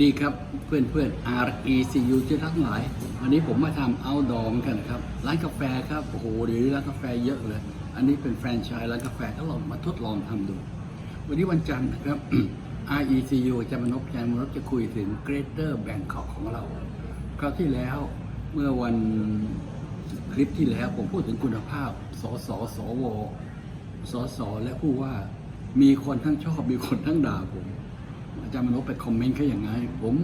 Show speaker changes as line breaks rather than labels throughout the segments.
ดีครับเพื่อนเพื่อน RECU ที่ทั้งหลาย วันนี้ผมมาทำเหมือนกันครับ ร้านกาแฟครับโอ้โหเดี๋ยวนี้ร้านกาแฟเยอะเลย อันนี้เป็นแฟรนไชส์ร้านกาแฟก็ลองมาทดลองทำดู วันนี้วันจันทร์นะครับ RECU จะมานพยานมนพจะคุยถึง Greater Bangkok ของเรา คราวที่แล้วเมื่อวันคลิปที่แล้วผมพูดถึงคุณภาพ สสสว สสและผู้ว่ามีคนทั้งชอบมีคนทั้งด่าผม อาจารย์มโนไปคอมเมนต์เขาอย่างไง ผม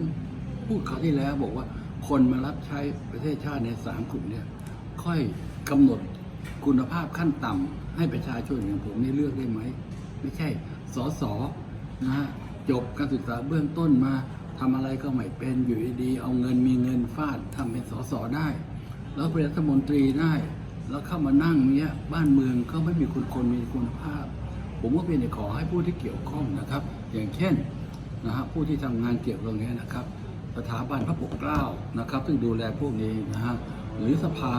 พูดคราวที่แล้วบอกว่า คนมารับใช้ประเทศชาติในสามกลุ่มเนี่ย ค่อยกำหนดคุณภาพขั้นต่ำให้ประชาชนอย่างผมนี่เลือกได้ไหม ไม่ใช่สอสอนะฮะจบการศึกษาเบื้องต้นมาทำอะไรก็ไม่เป็นอยู่ดีเอาเงินมีเงินฟาดทำเป็นสอสอได้ แล้วเป็นรัฐมนตรีได้ แล้วเข้ามานั่งเนี้ยบ้านเมืองก็ไม่มีคุณคนมีคุณภาพ ผมก็เป็นขอให้ผู้ที่เกี่ยวข้องนะครับ อย่างเช่น นะฮะผู้ที่ทำงานเกี่ยวกับตรงนี้นะครับ สถาบันพระปกเกล้านะครับ ซึ่งดูแลพวกนี้นะฮะหรือสภา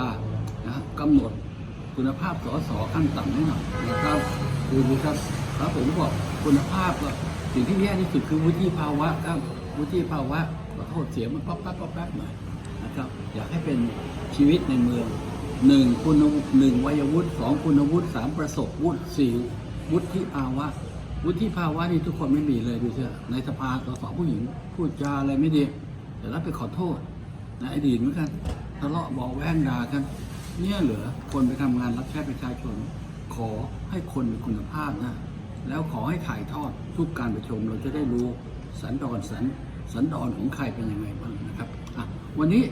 นะกำหนดคุณภาพสสขั้นต่ำให้หน่อยนะครับดูดูครับแล้วผมบอกคุณภาพก็สิ่งที่แย่ที่สุดคือวุฒิภาวะครับวุฒิภาวะขอโทษเสียงมันป๊อปแป๊บป๊อปแป๊บหน่อยนะครับ อยากให้เป็นชีวิตในเมืองหนึ่งคุณหนึ่งวัยวุฒิสองคุณวุฒิสามประสบวุฒิสี่วุฒิภาวะ วุฒิภาวะนี่ทุกคนไม่มีเลยดูเถอะในสภาสสผู้หญิงพูดจาอะไรไม่ดีแต่รับไปขอโทษนะอดีตเหมือนกันทะเลาะเบอกแว้งด่ากัน เนี่ยเหรอคนไปทำงานรับใช้ประชาชน ขอให้คนมีคุณภาพนะแล้วขอให้ถ่ายทอดทุกการประชุมเราจะได้รู้สันดอนสันสันดอนของใครเป็นยังไงบ้างนะครับอะวันนี้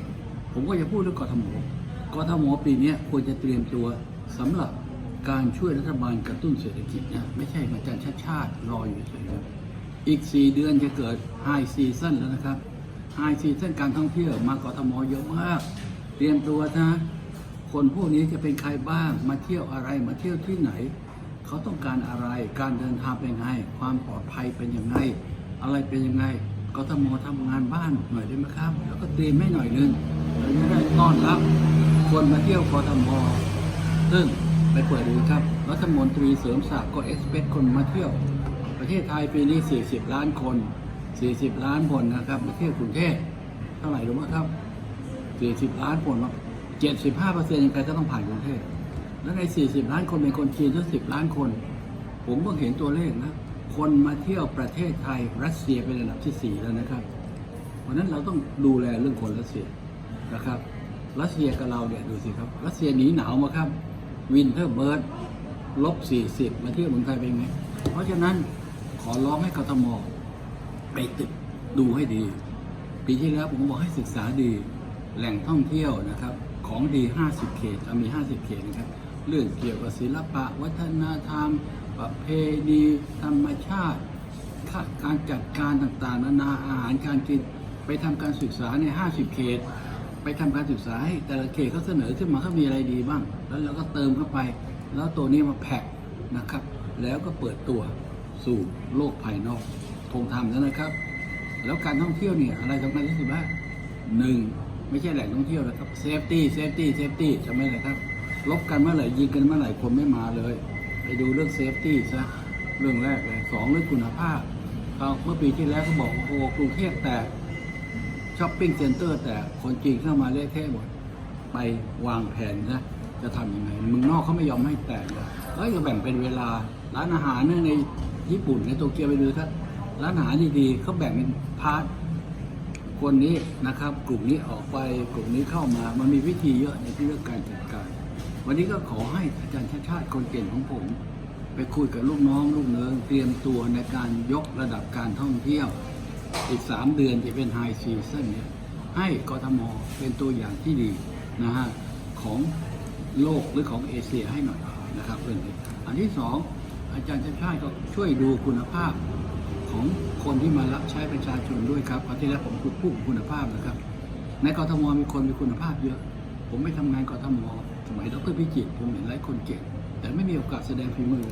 ผมก็จะพูดเรื่องกทมกทมปีนี้ควรจะเตรียมตัวสำหรับ การช่วยรัฐบาลกระตุ้นเศรษฐกิจนะไม่ใช่มาจารย์ชาติชาติรออยู่เฉยๆอีก 4 เดือนจะเกิดไฮซีซั่นแล้วนะครับไฮซีซั่นการท่องเที่ยวมากทมเยอะมาก เตรียมตัวนะคนพวกนี้จะเป็นใครบ้างมาเที่ยวอะไรมาเที่ยวที่ไหน เขาต้องการอะไรการเดินทางเป็นไง ความปลอดภัยเป็นยังไง อะไรเป็นยังไงกทมทำงานบ้านหน่อยได้ไหมครับ แล้วก็เตรียมให้หน่อยนึงเราจะได้ต้อนรับคนมาเที่ยวกทมซึ่ง ไปเปิดดูครับ รัฐมนตรีเสริมศักดิ์ก็เอ็กซ์เพคนมาเที่ยว ประเทศไทยปีนี้ 40 ล้านคน 40 ล้านคนนะครับมาเที่ยวกรุงเทพเท่าไหร่รู้ไหมครับ 40 ล้านคนมา75เปอร์เซ็นต์ยังไงก็ต้องผ่านกรุงเทพแล้วใน 40 ล้านคนเป็นคนจีนทั้ง10 ล้านคน ผมเพิ่งเห็นตัวเลขนะคนมาเที่ยวประเทศไทยรัสเซียเป็นระดับที่ 4 แล้วนะครับ เพราะฉะนั้นเราต้องดูแลเรื่องคนรัสเซียนะครับ รัสเซียกับเราเนี่ยดูสิครับ รัสเซียหนีหนาวมาครับ วินเทอร์เบิร์ดลบ40มาเที่ยวเมืองไทยเป็นไง เพราะฉะนั้นขอร้องให้กทมไปตึกดูให้ดี ปีที่แล้วผมบอกให้ศึกษาดี แหล่งท่องเที่ยวนะครับ ของดี 50 เขตเรามี 50 เขตนะครับ เรื่องเกี่ยวกับศิลปะ วัฒนธรรม ประเพณีธรรมชาติ การจัดการต่างๆ นานาอาหารการกิน ไปทำการศึกษาใน 50 เขต ไปทำการศึกษาให้แต่ละเขตเขาเสนอขึ้นมาเขามีอะไรดีบ้าง แล้วเราก็เติมเข้าไป แล้วตัวนี้มาแพ็คนะครับ แล้วก็เปิดตัวสู่โลกภายนอกคงทำแล้วนะครับ แล้วการท่องเที่ยวเนี่ยอะไรสำคัญที่สุดบ้างหนึ่งไม่ใช่แหล่งท่องเที่ยวนะครับเซฟตี้เซฟตี้เซฟตี้ใช่ไหมละครับลบกันเมื่อไหร่ยิงกันเมื่อไหร่คนไม่มาเลย ไปดูเรื่องเซฟตี้ซะเรื่องแรกเลยสองเรื่องคุณภาพเอาเมื่อปีที่แล้วเขาบอกโอ้กรุงเทพแตก ช้อปปิ้งเซ็นเตอร์แตกคนจีนเข้ามาเละเทะหมดไปวางแผนนะจะทำยังไงมึงนอกเขาไม่ยอมให้แตกเลยเฮ้ยก็แบ่งเป็นเวลาร้านอาหารเนี่ยในญี่ปุ่นในโตเกียวไปดูครับร้านอาหารดีๆเขาแบ่งเป็นพาร์ทคนนี้นะครับ กลุ่มนี้ออกไปกลุ่มนี้เข้ามามันมีวิธีเยอะในที่เรื่องการจัดการ วันนี้ก็ขอให้อาจารย์ชาติชาติคนเก่งของผม ไปคุยกับลูกน้องลูกเนิงเตรียมตัวในการยกระดับการท่องเที่ยว อีก 3 เดือนจะเป็นไฮซีซั่นเนี่ยให้กทมเป็นตัวอย่างที่ดีนะฮะของโลกหรือของเอเชียให้หน่อยนะครับเรื่องนี้อันที่สองอาจารย์ชาชาติก็ช่วยดูคุณภาพของคนที่มารับใช้ประชาชนด้วยครับคราวที่แล้วผมพูดพูดคุณภาพนะครับ ในกทมมีคนมีคุณภาพเยอะ ผมไม่ทำงานกทมสมัยดรพิจิตรผมเห็นหลายคนเก่งแต่ไม่มีโอกาสแสดงฝีมือ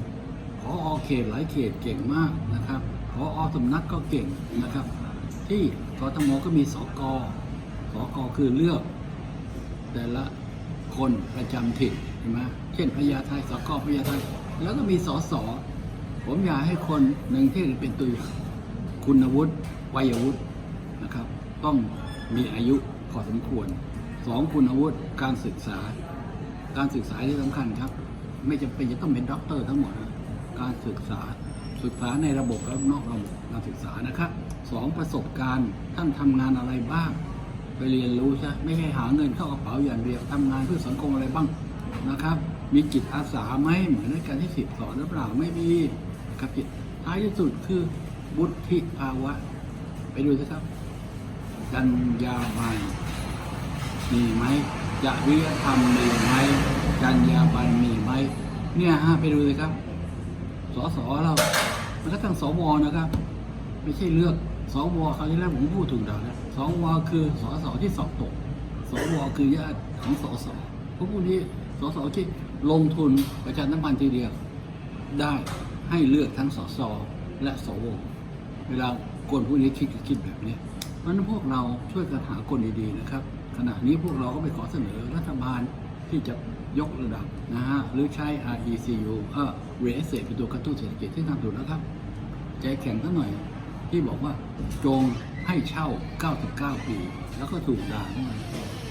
พออเขตหลายเขตเก่งมากนะครับ พออสำนักก็เก่งนะครับ ที่กทมก็มีสกสกคือเลือก แต่ละคนประจำถิ่นใช่ไหมเช่นพญาไทสกพญาไทแล้วก็มีสสผมอยากให้คนหนึ่งที่เป็นตัวอย่างคุณวุฒิวัยวุฒินะครับ ต้องมีอายุพอสมควรสองคุณอาวุธการศึกษา การศึกษาที่สำคัญครับ ไม่จำเป็นจะต้องเป็นด็อกเตอร์ทั้งหมดนะการศึกษา ศึกษาในระบบและนอกระบบการศึกษานะครับสองประสบการณ์ท่านทำงานอะไรบ้าง ไปเรียนรู้ใช่ไม่ใช่หาเงินเข้ากระเป๋าอย่างเดียวทำงานเพื่อสังคมอะไรบ้างนะครับ มีจิตอาสาไหมเหมือนในการที่สิบสอนหรือเปล่าไม่มีครับจิตท้ายที่สุดคือบุธิภาวะ ไปดูสิครับจัญญาบันมีไหมจริยธรรมมีไหมจัญญาบันมีไหมเนี่ยฮะไปดูเลยครับสอสอเรา มันก็ตั้งสวนะครับ ไม่ใช่เลือกสวคราวที่แล้วผมพูดถูกแล้วนะสวคือสสที่สอบตกสวคือญาติของสสพวกพวกนี้สสที่ลงทุนประชาธิปัตย์ทีเดียวได้ให้เลือกทั้งสสและสวเวลาคนพวกนี้คิดก็คิดแบบนี้เพราะฉะนั้นพวกเราช่วยกันหาคนดีๆนะครับ ขณะนี้พวกเราก็ไปขอเสนอรัฐบาลที่จะ ยกระดับนะฮะหรือใช้ RECU เออ Real Estate เป็นตัวกระตุ้นเศรษฐกิจที่ทำถูกแล้วครับ ใจแข็งสักหน่อยที่บอกว่าจงให้เช่า 99 ปี แล้วก็ถูกด่าน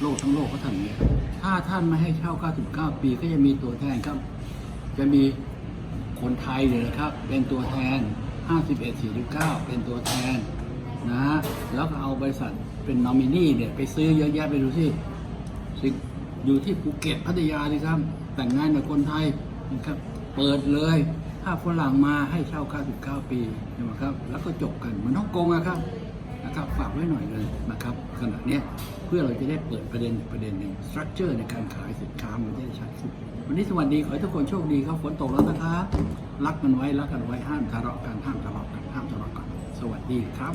โลกทั้งโลกก็ทำอย่างนี้ถ้าท่านไม่ให้เช่า 99 ปีก็จะมีตัวแทนครับ จะมีคนไทยเนี่ยนะครับ เป็นตัวแทน 51 49 เป็นตัวแทนนะฮะแล้วก็เอาบริษัทเป็นนอมินีเนี่ยไปซื้อเยอะแยะไปดูสิสิ อยู่ที่ภูเก็ตพัทยาดิครับ แต่งงานกับคนไทยนะครับ เปิดเลยถ้าฝรั่งมาให้เช่า 99 ปีใช่ไหมครับ แล้วก็จบกันเหมือนฮ่องกงนะครับนะครับฝากไว้หน่อยเลยนะครับขณะเนี้ยเพื่อเราจะได้เปิดประเด็นประเด็นหนึ่งสตรัคเจอร์ในการขายสินค้ามันจะได้ชัดขึ้นวันนี้สวัสดีขอให้ทุกคนโชคดีครับฝนตกแล้วนะครับรักกันไว้รักกันไว้ห้ามทะเลาะกันห้ามทะเลาะกันห้ามทะเลาะกัน สวัสดีครับ